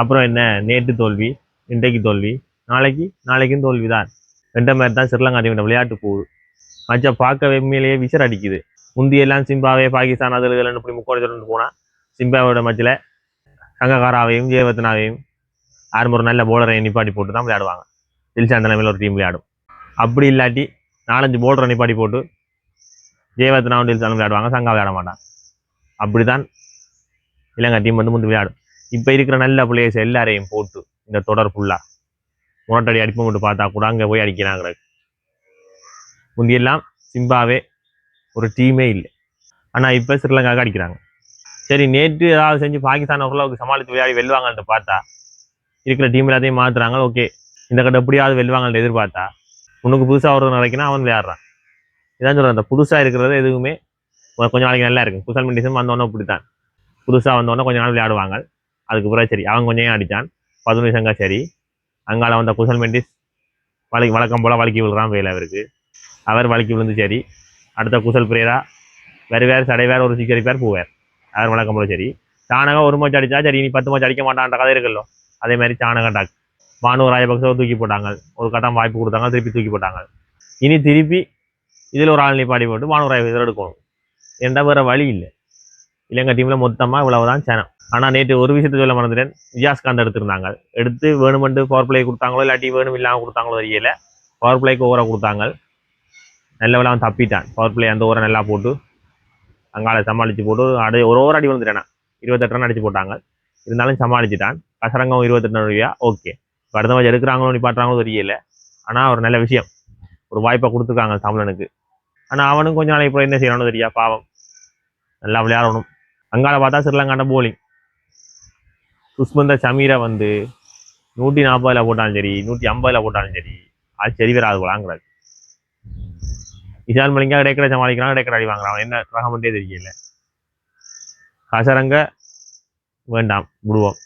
அப்புறம் என்ன? நேற்று தோல்வி இன்றைக்கு தோல்வி நாளைக்கு நாளைக்கும் தோல்வி தான் ரெண்ட மாதிரி தான் ஸ்ரீலங்கா டீம் விளையாட்டு போகுது. மச்சா பார்க்க உண்மையிலேயே விசிற அடிக்குது. முந்தியெல்லாம் சிம்பாவே பாகிஸ்தான் அதில் இதில் இப்படி முக்கோடி சொல்லிட்டு போனால் சிம்பாவோட மச்சில் சங்ககாராவையும் ஜெயவர்த்தனாவையும் ஆறுமுறை ஒரு நல்ல போலரை நிப்பாட்டி போட்டு தான் விளையாடுவாங்க. தில்ஷான் தலைமையில் ஒரு டீம் விளையாடும். அப்படி இல்லாட்டி நாலஞ்சு போல்டரை நிப்பாட்டி போட்டு ஜெயவர்த்தனாவும் தில்ஷானும் விளையாடுவாங்க சங்கா விளையாட மாட்டான். அப்படி தான் இலங்கை டீம் வந்து முந்து விளையாடும். இப்போ இருக்கிற நல்ல பிளேயர்ஸ் எல்லாரையும் போட்டு இந்த தொடர் ஃபுல்லாக முரட்டடி அடிப்பு மட்டும் பார்த்தா கூட அங்கே போய் அடிக்கிறாங்க. முந்தியெல்லாம் சிம்பாவே ஒரு டீமே இல்லை. ஆனால் இப்போ ஸ்ரீலங்காவுக்கு அடிக்கிறாங்க. சரி நேற்று ஏதாவது செஞ்சு பாகிஸ்தான் ஓரளவுக்கு சமாளித்து விளையாடி வெல்வாங்கன்ட்டு பார்த்தா இருக்கிற டீம் எல்லாத்தையும் மாற்றுறாங்க ஓகே இந்த கட்ட எப்படியாவது வெல்வாங்கன்னு எதிர்பார்த்தா உனக்கு புதுசாக ஒரு நினைக்கினா அவன் விளையாடுறான். இதான் சொல்கிறேன் அந்த புதுசாக இருக்கிறது எதுவுமே கொஞ்சம் நாளைக்கு நல்லா இருக்கும். குசல் மெண்டிசம் வந்தோடனே இப்படித்தான். புதுசாக வந்தோன்னே கொஞ்சம் நாள் விளையாடுவாங்க. அதுக்கு பிறகு சரி அவன் கொஞ்சம் அடித்தான் பதினொன்று சங்கா சரி. அங்கால வந்த குசல் மெண்டிஸ் வழி வழக்கம் போல் வழுக்கி விழுறான் வேலை அவருக்கு. அவர் வழுக்கி விழுந்து சரி. அடுத்த குசல் பிரேரா வேறு வேறு சடை வேறு ஒரு சிக்கரிப்பார் பேர் போவார். அவர் வழக்கம் போல் சரி. சாணகம் ஒரு மச்சு அடித்தா சரி இனி பத்து மச்சு அடிக்க மாட்டான்ற கதை இருக்குல்லோ. அதே மாதிரி சாணகம் டாக். பானு ராஜபக்சவை தூக்கி போட்டாங்க. ஒரு கட்டம் வாய்ப்பு கொடுத்தாங்க திருப்பி தூக்கி போட்டாங்க. இனி திருப்பி இதில் ஒரு ஆள் நிப்பாடி போட்டு பானு ராஜபக்சர் எடுக்கணும். எந்த வேறு வழி இல்லை. இலங்கை டீமில் மொத்தமாக இவ்வளவுதான் சேனம். ஆனால் நேற்று ஒரு விஷயத்தை சொல்ல மறந்துட்டேன். விஜயாஸ்காந்த் எடுத்திருந்தாங்க. எடுத்து வேணுமெண்டு பவர் பிளே கொடுத்தாங்களோ இல்லாட்டி வேணும் இல்லாமல் கொடுத்தாங்களோ தெரியல. பவர் பிளேக்கு ஓவராக கொடுத்தாங்க. நல்ல வேலை அவன் தப்பிட்டான். பவர் பிளே அந்த ஓவரை நல்லா போட்டு அங்கால சமாளித்து போட்டு அடி ஒரு ஓவர் அடி வந்துட்டேன் இருபத்தெட்டு ரன் அடிச்சு போட்டாங்க. இருந்தாலும் சமாளிச்சிட்டான். கசரங்கம் இருபத்தெட்டு ரூபாயா ஓகே இப்போ அடுத்த மாதிரி எடுக்கிறாங்களோ நிப்பாட்டுறாங்களோ தெரியல. ஆனால் ஒரு நல்ல விஷயம். ஒரு வாய்ப்பை கொடுத்துருக்காங்க தமிழனுக்கு ஆனால் அவனும் கொஞ்ச நாளைக்கு இப்போ என்ன செய்யணும்னு தெரியா பாவம். நல்லா விளையாடணும். அங்கால பார்த்தா ஸ்ரீலங்காண்ட போலிங் சுஷ்மந்தா சமீரை வந்து நூற்றி நாற்பதில் போட்டாலும் சரி நூற்றி ஐம்பதுல போட்டாலும் சரி அது சரி வராது போலாங்கிறாரு இஷான் மலிங்கா டேக்கடை சமாளிக்கிறான் இடைக்கிற அடி வாங்குறான் என்ன ரகமட்டே தெரியல. கசரங்க வேண்டாம் விடுவோம்.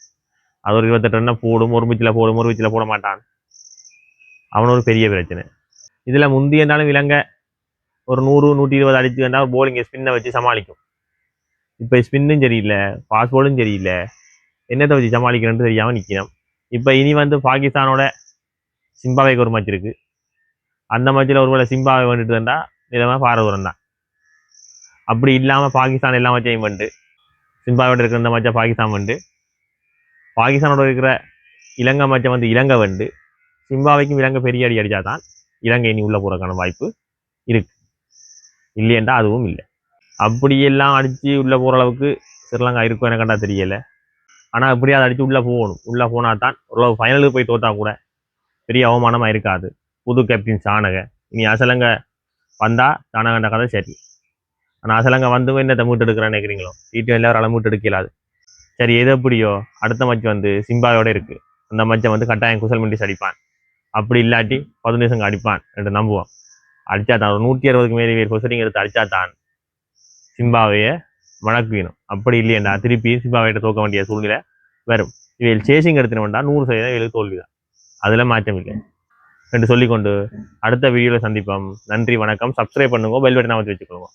அது ஒரு இருபத்தெட்டு ரன்னை போடும் ஒரு பிச்சில் போடும் ஒரு பிச்சில் போட மாட்டான். அவன் ஒரு பெரிய பிரச்சனை. இதில் முந்தி என்றாலும் இலங்கை ஒரு நூறு நூற்றி இருபது அடிச்சு வேண்டாம் போலிங்கை ஸ்பின்னை வச்சு சமாளிக்கும். இப்போ ஸ்பின்னும் சரியில்லை பாஸ்போர்டும் பாலும் சரியில்லை. என்னத்தை வச்சு சமாளிக்கணும்னு தெரியாமல் நிற்கணும் இப்போ இனி வந்து பாகிஸ்தானோட சிம்பாவேக்கு ஒரு மேட்ச் இருக்குது அந்த மேட்ச்சில் ஒருவேளை சிம்பாவை வந்துட்டு இருந்தால் நிலைமை பாரதூரம் தான் அப்படி இல்லாமல் பாகிஸ்தான் எல்லா மேட்சையும் வந்துட்டு சிம்பாவோட இருக்கிற இந்த மேட்சை பாகிஸ்தான் வந்து பாகிஸ்தானோட இருக்கிற இலங்கை மேட்சை வந்து இலங்கை வந்து சிம்பாவைக்கும் இலங்கை பெரிய அடி அடித்தா தான் இலங்கை இனி உள்ள போகிறதுக்கான வாய்ப்பு இருக்கு. இல்லையென்றா அதுவும் இல்லை. அப்படியெல்லாம் அடித்து உள்ளே போகிற அளவுக்கு ஸ்ரீலங்கா இருக்கும் எனக்கு கண்டா தெரியலை. ஆனால் எப்படியாவது அடித்து உள்ளே போகணும். உள்ளே போனால் தான் ஓரளவு ஃபைனலுக்கு போய் தோத்தா கூட பெரிய அவமானமாக இருக்காது. புது கேப்டன் சாணக. இனி அசலங்க வந்தால் சாணகண்ட கதை சரி. ஆனால் அசலங்க வந்து என்னத்தை மூட்டு எடுக்கிறேன்னு நினைக்கிறீங்களோ? டி எல்லாரும் மூட்டு எடுக்கலாது. சரி எது எப்படியோ அடுத்த மச்சு வந்து சிம்பாவோட இருக்குது அந்த மச்சை வந்து கட்டாயம் குசல் மண்டிஸ் அடிப்பான். அப்படி இல்லாட்டி பதினேசங்க அடிப்பான் என்று நம்புவோம். அடித்தா தான் ஒரு நூற்றி அறுபதுக்கு மேலே பொசரிங் எடுத்து அடித்தா தான் சிம்பாவையை வணக்குவினும் அப்படி இல்லையண்டா திருப்பி சிம்பாவையிட்ட தோக்க வேண்டிய சூழ்நிலை வரும். இவையில் சேசிங் எடுத்துனவன்டா நூறு சதவீதம் இவளுக்கு தோல்விதான். அதில் மாற்றம் இல்லை. என்று சொல்லிக்கொண்டு அடுத்த வீடியோவில் சந்திப்போம். நன்றி வணக்கம். சப்ஸ்கிரைப் பண்ணுங்க. பெல் பட்டன் அமைச்சு வச்சுக்கோங்க.